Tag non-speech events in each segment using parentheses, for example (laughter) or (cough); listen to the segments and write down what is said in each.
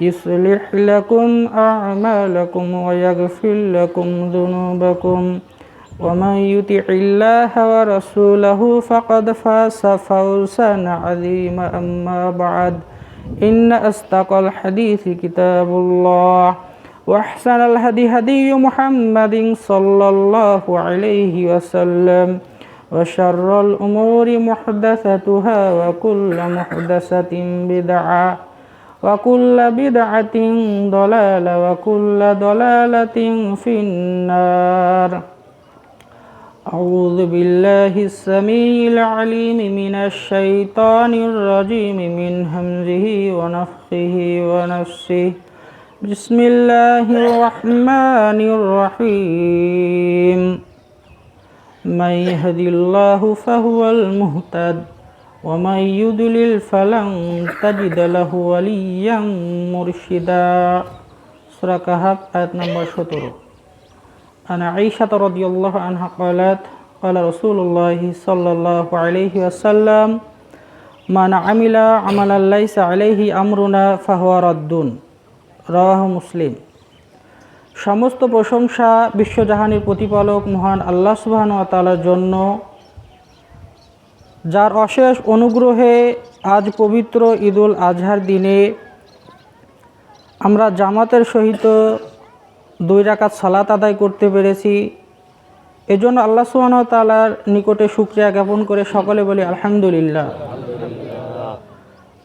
يصلح لكم أعمالكم ويغفر لكم ذنوبكم. ومن يطع الله ورسوله فقد فاز فوزا عظيما أما بعد. إن أصدق الحديث كتاب الله وأحسن الهدي هدي محمد صلى الله عليه وسلم وشر الأمور محدثتها وكل محدثة بدعة. وكل بدعة ضلالة وكل ضلالة في النار. أعوذ بالله السميع العليم من الشيطان الرجيم من همزه ونفخه ونفسه. بسم الله الرحمن الرحيم. من يهد الله فهو المهتد. ومن يضلل فلن تجد له وليا مرشدا سورة كهف آية نمبر 17 عن عائشة رضي الله عنها قالت قال رسول الله صلى الله عليه وسلم من عمل عملا ليس عليه أمرنا فهو رد রাহ মুসলিম সমস্ত প্রশংসা বিশ্বজাহানের প্রতিপালক মহান আল্লাহ সুবহান তালার জন্য যার অশেষ অনুগ্রহে আজ পবিত্র ঈদুল আজহার দিনে আমরা জামাতের সহিত দুই রাকাত সালাত আদায় করতে পেরেছি। এজন্য আল্লাহ সুবহান তালার নিকটে শুক্রিয়া জ্ঞাপন করে সকলে বলি আলহামদুলিল্লাহ।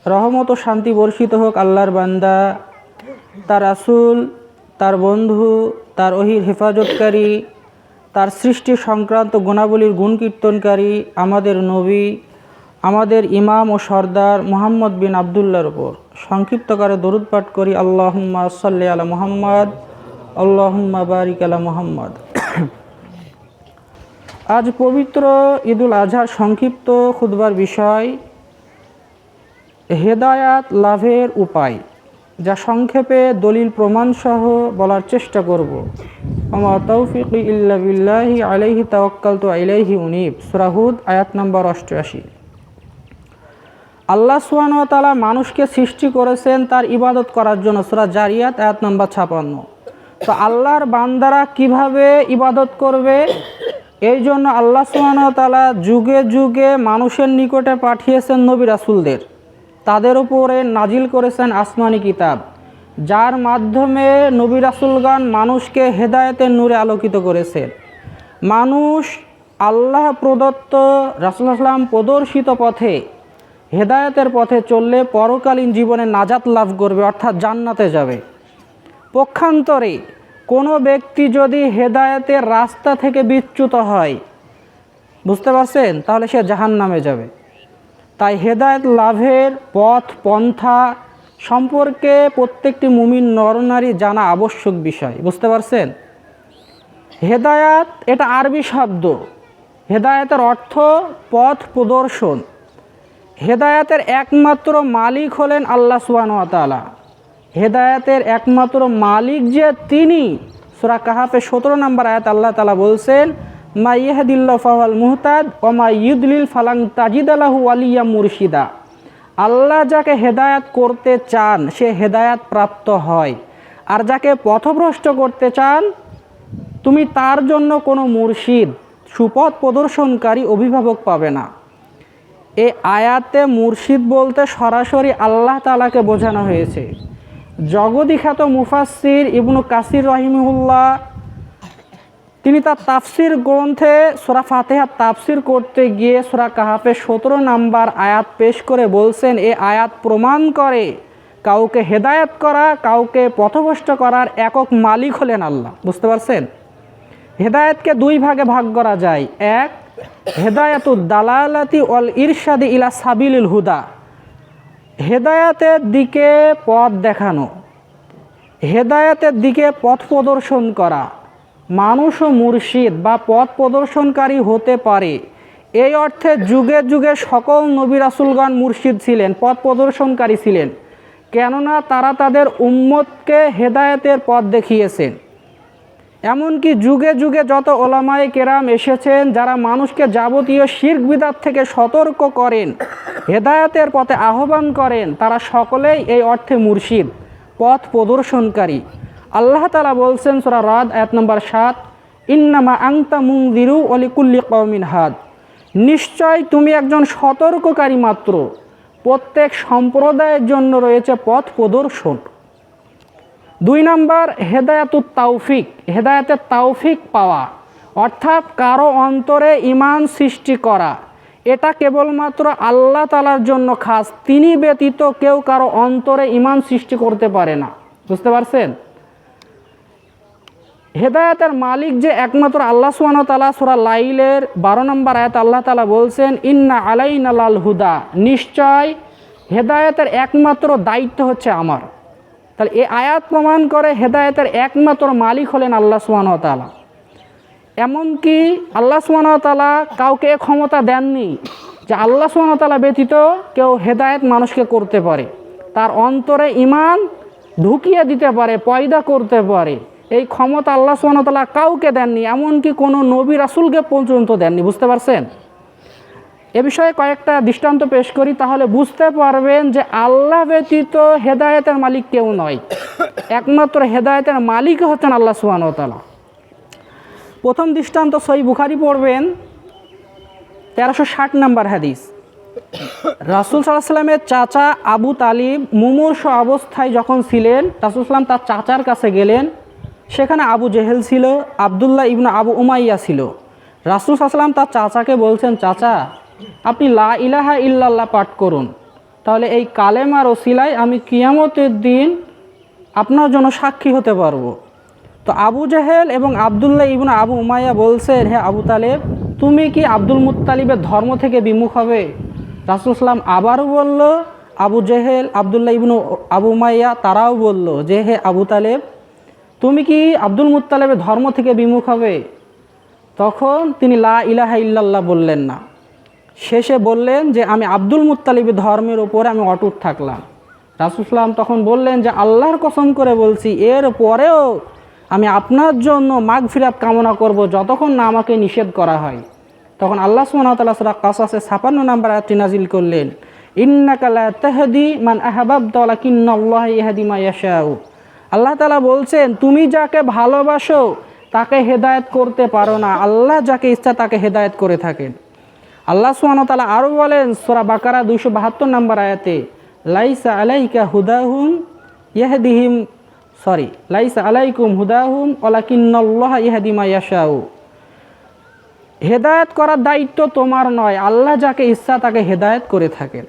রহমত ও শান্তি বর্ষিত হোক আল্লাহর বান্দা, তার আসুল তার বন্ধু, তার অহির হেফাজতকারী তার সৃষ্টি সংক্রান্ত গুণাবলীর গুণ কীর্তনকারী আমাদের নবী, আমাদের ইমাম ও সর্দার মোহাম্মদ বিন আবদুল্লার ওপর সংক্ষিপ্তকারে দরুদ পাঠ করি, আল্লাহম্মা সাল্লি আলা মোহাম্মদ, আল্লাহম্মা বারিক আলা মোহাম্মদ। আজ পবিত্র ঈদুল আজহার সংক্ষিপ্ত খুদবার বিষয়, হেদায়াত লাভের উপায়, যা সংক্ষেপে দলিল প্রমাণসহ বলার চেষ্টা করব। আমা তৌফিক আলাইহি তাওয়াক্কাল তো আলাইহি উনিব সুরাহুদ আয়াত নম্বর অষ্টআশি। আল্লাহ সুয়ান তালা মানুষকে সৃষ্টি করেছেন তার ইবাদত করার জন্য, সুরা জারিয়াত, আয়াত নম্বর ছাপান্ন। তো আল্লাহর বান্দারা কীভাবে ইবাদত করবে? এই জন্য আল্লাহ সুয়ান তালা যুগে যুগে মানুষের নিকটে পাঠিয়েছেন নবী রাসুলদের। তাদের উপরে নাজিল করেছেন আসমানি কিতাব। যার মাধ্যমে নবী রাসুলগান মানুষকে হেদায়েতের নূরে আলোকিত করেছেন মানুষ আল্লাহ প্রদত্ত রাসুলাম প্রদর্শিত পথে, হেদায়েতের পথে চললে পরকালীন জীবনে নাজাত লাভ করবে, অর্থাৎ জান্নাতে যাবে। পক্ষান্তরে কোনো ব্যক্তি যদি হেদায়েতের রাস্তা থেকে বিচ্যুত হয়, বুঝতে পারছেন? তাহলে সে জাহান নামে যাবে। তাই হেদায়ত লাভের পথ, পন্থা সম্পর্কে প্রত্যেকটি মুমিন নরনারী জানা আবশ্যক বিষয়, বুঝতে পারছেন? হেদায়াত এটা আরবি শব্দ। হেদায়েতের অর্থ পথ প্রদর্শন। হেদায়াতের একমাত্র মালিক হলেন আল্লাহ সুবাহতালা হেদায়াতের একমাত্র মালিক যে তিনি। সুরা কাহাফে সতেরো নম্বর আয়াত আল্লাহ তালা বলছেন মা ইহাদিল্লা ফাওয়াল মুহতাদ ওমা ইউদলিল ফালাং তাজিদালাহু আলিয়া মুর্শিদা। আল্লাহ যাকে হেদায়াত করতে চান, সে হেদায়াত প্রাপ্ত হয়। আর যাকে পথভ্রষ্ট করতে চান, তুমি তার জন্য কোনো মুর্শিদ, সুপথ প্রদর্শনকারী অভিভাবক পাবে না। এই আয়াতে মুর্শিদ বলতে সরাসরি আল্লাহ তালাকে বোঝানো হয়েছে। জগদিখ্যাত মুফাসির ইবনু কাসির রহিমুল্লাহ তিনি তার তাফসির গ্রন্থে সোরা ফাতেহা তাফসির করতে গিয়ে সোরা কাহাফে সতেরো নাম্বার আয়াত পেশ করে বলছেন, এ আয়াত প্রমাণ করে কাউকে হেদায়েত করা, কাউকে পথভ্রষ্ট করার একক মালিক হলেন আল্লাহ। বুঝতে পারছেন? হেদায়েতকে দুই ভাগে ভাগ করা যায়। এক, হেদায়াতুদ দালালাতি অল ইরশাদি ইলা সাবিলুল হুদা। হেদায়াতের দিকে পথ দেখানো। হেদায়াতের দিকে পথ প্রদর্শন করা। মানুষও মুর্শিদ বা পথ প্রদর্শনকারী হতে পারে। এই অর্থে যুগে যুগে সকল নবী রাসুলগণ মুর্শিদ ছিলেন, পথ প্রদর্শনকারী ছিলেন, কেননা তারা তাদের উম্মতকে হেদায়েতের পথ দেখিয়েছেন। এমনকি যুগে যুগে যত ওলামায়ে কেরাম এসেছেন, যারা মানুষকে যাবতীয় শির্ক বিদাত থেকে সতর্ক করেন, হেদায়েতের পথে আহ্বান করেন, তারা সকলেই এই অর্থে মুর্শিদ, পথ প্রদর্শনকারী। আল্লাহ তালা বলছেন সোরা রাদ এক নম্বর সাত, ইন্নামা আংতা মুংদিরু অলিকুল্লি কৌমিন হাদ। নিশ্চয় তুমি একজন সতর্ককারী মাত্র। প্রত্যেক সম্প্রদায়ের জন্য রয়েছে পথ প্রদর্শন। দুই নাম্বার, হেদায়াতুত তাওফিক হেদায়াতের তাওফিক পাওয়া, অর্থাৎ কারও অন্তরে ইমান সৃষ্টি করা। এটা কেবলমাত্র আল্লাহ তালার জন্য খাস, তিনি ব্যতীত কেউ কারও অন্তরে ইমান সৃষ্টি করতে পারে না। বুঝতে পারছেন? হেদায়াতের মালিক যে একমাত্র আল্লাহ সুবাহ তালা সুরা লাইলের বারো নম্বর আয়াত আল্লাহ তালা বলছেন, ইন্না আলাইন লাল হুদা। নিশ্চয় হেদায়েতের একমাত্র দায়িত্ব হচ্ছে আমার। তাহলে এ আয়াত প্রমাণ করে হেদায়েতের একমাত্র মালিক হলেন আল্লাহ সুবাহ তালা এমনকি আল্লাহ সুবাহ তালা কাউকে ক্ষমতা দেননি যে আল্লাহ সুবাহ তালা ব্যতীত কেউ হেদায়েত মানুষকে করতে পারে। তার অন্তরে ইমান ঢুকিয়ে দিতে পারে, পয়দা করতে পারে। এই ক্ষমতা আল্লাহ সুবাহ তালা কাউকে দেননি, এমনকি কোনো নবী রাসুলকে পর্যন্ত দেননি, বুঝতে পারছেন? এ বিষয়ে কয়েকটা দৃষ্টান্ত পেশ করি, তাহলে বুঝতে পারবেন যে আল্লাহ ব্যতীত হেদায়েতের মালিক কেউ নয়। (coughs) একমাত্র হেদায়তের মালিক হচ্ছেন আল্লাহ সুবাহ তালা প্রথম দৃষ্টান্ত সই বুখারি পড়বেন, তেরোশো ষাট নম্বর হাদিস। রাসুল সাল্লামের চাচা আবু তালিব মুমূর্ষ অবস্থায় যখন ছিলেন, রাসুল সাল্লাম তার চাচার কাছে গেলেন। সেখানে আবু জেহেল ছিল, আবদুল্লাহ ইবনু আবু উমাইয়া ছিল। রাসুল সাল্লাম তার চাচাকে বলছেন, চাচা, আপনি লা ইলাহা ইল্লাল্লাহ পাঠ করুন। তাহলে এই কালেমার ওসিলায় আমি কিয়ামতের দিন আপনার জন্য সাক্ষী হতে পারব। তো আবু জাহেল এবং আবদুল্লাহ ইবনু আবু উমাইয়া বলছেন, হে আবু তালেব, তুমি কি আব্দুল মুত্তালিবের ধর্ম থেকে বিমুখ হবে? রাসুল সাল্লাম আবারও বলল, Abu Jahl, Abdullah ibn Abu Umayya, তারাও বলল যে, হে আবু তালেব তুমি কি আব্দুল মুত্তালেবের ধর্ম থেকে বিমুখ হবে? তখন তিনি লা ইলাহা ইল্লাল্লাহ বললেন না। শেষে বললেন যে, আমি আব্দুল মুত্তালিবের ধর্মের ওপরে আমি অটুট থাকলাম। রাসুসলাম তখন বললেন যে, আল্লাহর কসম করে বলছি, এর পরেও আমি আপনার জন্য মাঘ ফিরাত কামনা করব যতক্ষণ না আমাকে নিষেধ করা হয়। তখন আল্লাহ সুমতাল্লাহ সাল্লাহ কাসাসে ছাপান্ন নাম্বার আয়াতটি নাজিল করলেন ইন্নাকালা তেহদি মান আহবাব দলা ইহাদি মা ইয়াশাউ। আল্লাহ তালা বলছেন, তুমি যাকে ভালোবাসো, তাকে হেদায়েত করতে পারো না। আল্লাহ যাকে ইচ্ছা, তাকে হেদায়েত করে থাকেন। আল্লাহ সুবহানাহু তালা আরও বলেন, সোরা বাকারা দুশো বাহাত্তর নম্বর আয়াতে, লাইসা আলাইকা হুদাহুম ইয়াহদিহিম সরি, লাইসা আলাইকুম হুদাহুম, ওয়ালাকিন্নাল্লাহ ইয়াহদি মা ইয়াশাউ। হেদায়েত করার দায়িত্ব তোমার নয়। আল্লাহ যাকে ইচ্ছা, তাকে হেদায়েত করে থাকেন।